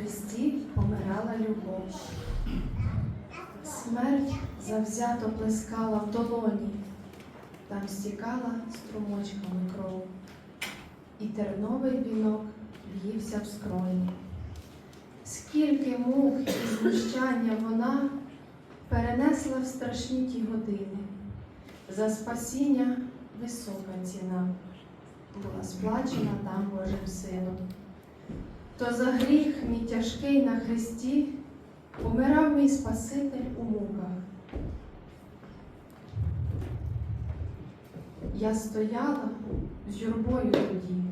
хресті помирала любов. Смерть завзято плескала в долоні, там стікала струмочками кров, і терновий вінок в'ївся в скроні. Скільки мук і знущання вона перенесла в страшні ті години. За спасіння висока ціна була сплачена там Божим сином. То за гріх мій тяжкий на хресті умирав мій Спаситель у муках. Я стояла з юрбою тоді,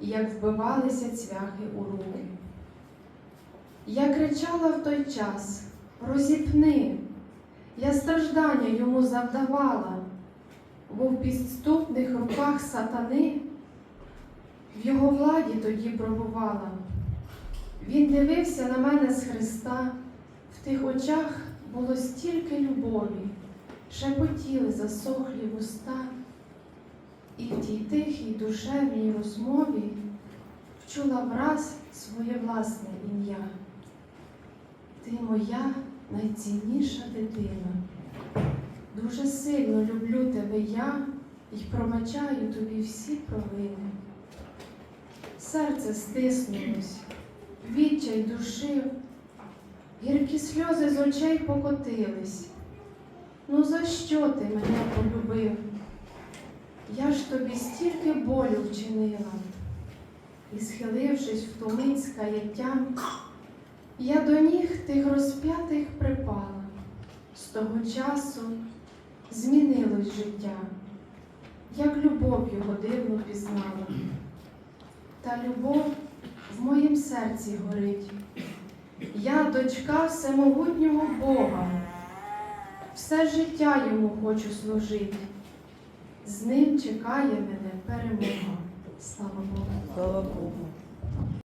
як вбивалися цвяхи у руки. Я кричала в той час розіпни, я страждання йому завдавала, бо в підступних руках сатани в його владі тоді пробувала. Він дивився на мене з Христа, в тих очах було стільки любові, шепотіли засохлі вуста, і в тій тихій душевній розмові вчула враз своє власне ім'я. Ти моя найцінніша дитина. Дуже сильно люблю тебе я і пробачаю тобі всі провини. Серце стиснулось, відчай душив, гіркі сльози з очей покотились. Ну за що ти мене полюбив? Я ж тобі стільки болю вчинила, і, схилившись в тумить з я до ніг тих розп'ятих припала. З того часу змінилось життя, як любов його дивно пізнала. Та любов в моїм серці горить. Я дочка всемогутнього Бога, все життя йому хочу служити. З ним чекає мене перемога. Слава Богу. Слава Богу.